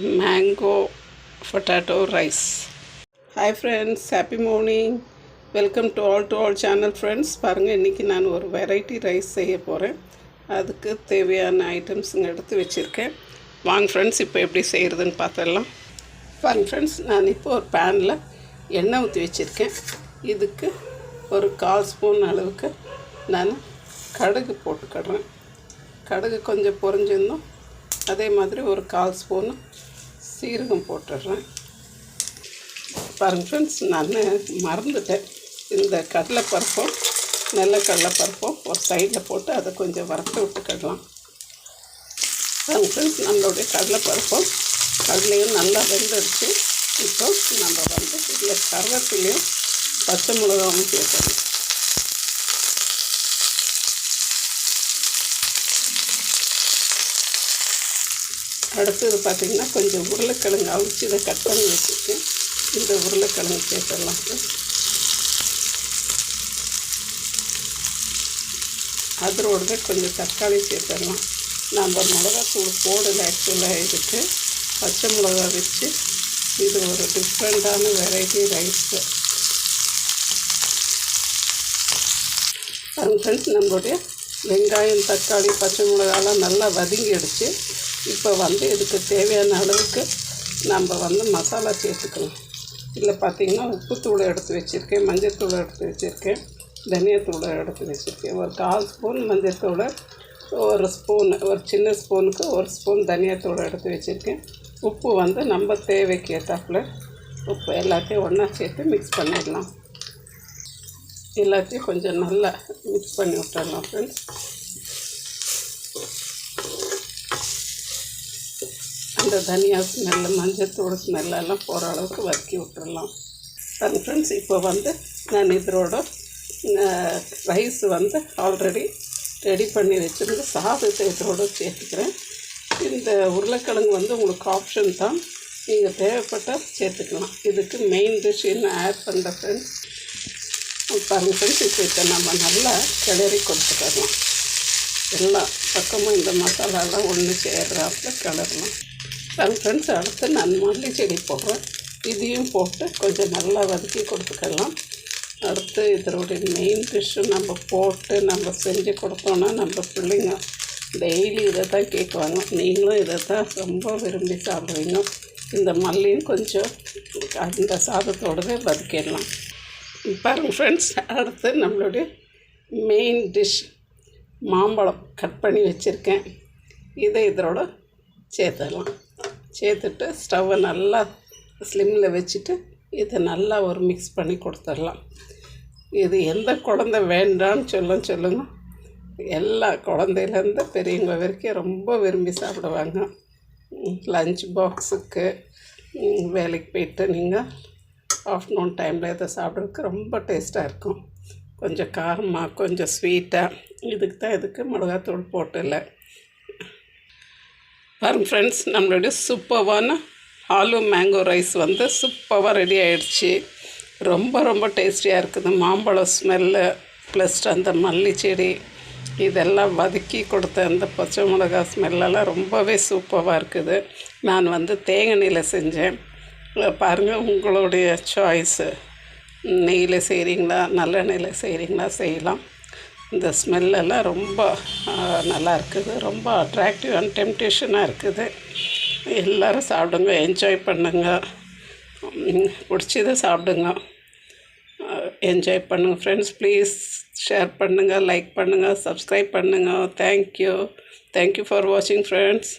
Mango potato rice hi friends happy morning welcome to all to all channel friends பாருங்கள் இன்றைக்கி நான் ஒரு variety rice செய்ய போகிறேன் அதுக்கு தேவையான ஐட்டம்ஸுங்க எடுத்து வச்சுருக்கேன். வாங்க ஃப்ரெண்ட்ஸ் இப்போ எப்படி செய்கிறதுன்னு பார்த்துடலாம். பாருங்க ஃப்ரெண்ட்ஸ் நான் இப்போ ஒரு பேனில் எண்ணெய் ஊற்றி வச்சுருக்கேன். இதுக்கு ஒரு கால் ஸ்பூன் அளவுக்கு நான் கடுகு போட்டுக்கிடுறேன். கடுகு கொஞ்சம் பொறிஞ்சிருந்தோம் அதே மாதிரி ஒரு கால் ஸ்பூனு சீரகம் போட்டுடுறேன். பாருங்க ஃப்ரெண்ட்ஸ் நான் மறந்துட்டேன். இந்த கடலைப்பருப்பும் நெல்ல கடலைப்பருப்பும் ஒரு சைடில் போட்டு அதை கொஞ்சம் வறுத்து விட்டுக்கிடலாம் பாருங்க ஃப்ரெண்ட்ஸ் நம்மளுடைய கடலைப்பருப்பும் கடலையும் நல்லா வெந்துடுச்சு. இப்போ நம்ம வந்து இதில் கருவேப்பிலையும் பச்சை மிளகாவும் சேர்க்கணும் அடுத்தது பார்த்திங்கன்னா கொஞ்சம் உருளைக்கிழங்கு அவிச்சு இதை கட் பண்ணி வச்சுருக்கேன் இந்த உருளைக்கிழங்கு சேர்த்துடலாம். அதோட கொஞ்சம் தக்காளி சேர்த்துடலாம். நம்ம மிளகாத்தூள் போடலை ஆக்சுவலாக இதுக்கு பச்சை மிளகா வச்சு இது ஒரு டிஃப்ரெண்ட்டான வெரைட்டி ரைஸு ஃப்ரெண்ட்ஸ் நம்மளுடைய வெங்காயம் தக்காளி பச்சை மிளகாலாம் நல்லா வதங்கிடுச்சு இப்போ வந்து இதுக்கு தேவையான அளவுக்கு நம்ம வந்து மசாலா சேர்த்துக்கலாம். இதில் பார்த்திங்கன்னா உப்புத்தூளை எடுத்து வச்சுருக்கேன் மஞ்சத்தூளை எடுத்து வச்சுருக்கேன் தனியாத்தூளை எடுத்து வச்சுருக்கேன். ஒரு கால் ஸ்பூன் மஞ்சத்தூளை ஒரு ஸ்பூன் ஒரு சின்ன ஸ்பூனுக்கு ஒரு ஸ்பூன் தனியாத்தூளை எடுத்து வச்சுருக்கேன். உப்பு வந்து நம்ம தேவைக்கு ஏற்றாப்புல உப்பு எல்லாத்தையும் ஒன்றா சேர்த்து மிக்ஸ் பண்ணிடலாம். எல்லாத்தையும் கொஞ்சம் நல்லா மிக்ஸ் பண்ணி விட்டுடலாம் ஃப்ரெண்ட்ஸ் அந்த தனியா ஸ்மெல்லு மஞ்சத்தூள் ஸ்மெல்லெல்லாம் போகிற அளவுக்கு வதக்கி விட்டுடலாம் அது ஃப்ரெண்ட்ஸ் இப்போ வந்து நான் இதோட ரைஸ் வந்து ஆல்ரெடி ரெடி பண்ணி வச்சுருந்து சாதத்தை இதோட சேர்த்துக்கிறேன். இந்த உருளைக்கிழங்கு வந்து உங்களுக்கு ஆப்ஷன் தான். நீங்கள் தேவைப்பட்டால் சேர்த்துக்கலாம். இதுக்கு மெயின் டிஷ் என்ன ஆட் பண்ணுற ஃப்ரெண்ட்ஸ் பாருங்கள் ஃப்ரெண்ட்ஸ் இப்போ இதை நம்ம நல்லா கிளறி கொடுத்துக்கலாம். எல்லா பக்கமும் இந்த மசாலாலாம் ஒன்று சேர்றாப்புல கிளறலாம். பாருங்க ஃப்ரெண்ட்ஸ் அடுத்து நான் மல்லி செடி போடுறேன். இதையும் போட்டு கொஞ்சம் நல்லா வதக்கி கொடுத்துக்கலாம். அடுத்து இதனுடைய மெயின் டிஷ்ஷு நம்ம போட்டு நம்ம செஞ்சு கொடுத்தோன்னா நம்ம பிள்ளைங்க டெய்லி இதை தான் கேட்குவாங்க. நீங்களும் இதை தான் ரொம்ப விரும்பி சாப்பிடுவீங்க. இந்த மல்லியும் கொஞ்சம் அந்த சாதத்தோடவே வதக்கிடலாம். பாருங்கள் ஃப்ரெண்ட்ஸ் அடுத்து நம்மளுடைய மெயின் டிஷ் மாம்பழம் கட் பண்ணி வச்சுருக்கேன். இதை இதோட சேர்த்துடலாம். சேர்த்துட்டு ஸ்டவ்வை நல்லா ஸ்லிம்மில் வச்சுட்டு இதை நல்லா ஒரு மிக்ஸ் பண்ணி கொடுத்துடலாம். இது எந்த குழந்த வேண்டான்னு சொல்ல சொல்லுங்க. எல்லா குழந்தையிலேருந்து பெரியவங்க வரைக்கும் ரொம்ப விரும்பி சாப்பிடுவாங்க. லஞ்ச் பாக்ஸுக்கு வேலைக்கு போயிட்டு நீங்கள் ஆஃப்டர்நூன் டைமில் இதை சாப்பிட்றதுக்கு ரொம்ப டேஸ்ட்டாக இருக்கும். கொஞ்சம் காரமாக கொஞ்சம் ஸ்வீட்டாக இதுக்கு தான் இதுக்கு மிளகாத்தூள் போட்டில்ல பாருங்க ஃப்ரெண்ட்ஸ் நம்மளுடைய சூப்பர்வான ஆலு மேங்கோ ரைஸ் வந்து சூப்பராக ரெடி ஆகிடுச்சு ரொம்ப ரொம்ப டேஸ்டியாக இருக்குது. மாம்பழம் ஸ்மெல்லு ப்ளஸ் அந்த மல்லி செடி இதெல்லாம் வதக்கி கொடுத்த அந்த பச்சை மிளகா ஸ்மெல்லெல்லாம் ரொம்பவே சூப்பராக இருக்குது. நான் வந்து தேங்காய் செஞ்சேன். பாருங்கள் உங்களுடைய சாய்ஸு நெய்யில் செய்கிறீங்களா நல்லெண்ணெயில் செய்கிறீங்களா செய்யலாம். இந்த ஸ்மெல்லெல்லாம் ரொம்ப நல்லா இருக்குது ரொம்ப அட்ராக்டிவ் அண்ட் டெம்டேஷனாக இருக்குது. எல்லோரும் சாப்பிடுங்க என்ஜாய் பண்ணுங்க. பிடிச்சதை சாப்பிடுங்க. என்ஜாய் பண்ணுங்கள் ஃப்ரெண்ட்ஸ் ப்ளீஸ் ஷேர் பண்ணுங்கள் லைக் பண்ணுங்கள் சப்ஸ்கிரைப் பண்ணுங்கள் thank you thank you for வாட்சிங் ஃப்ரெண்ட்ஸ்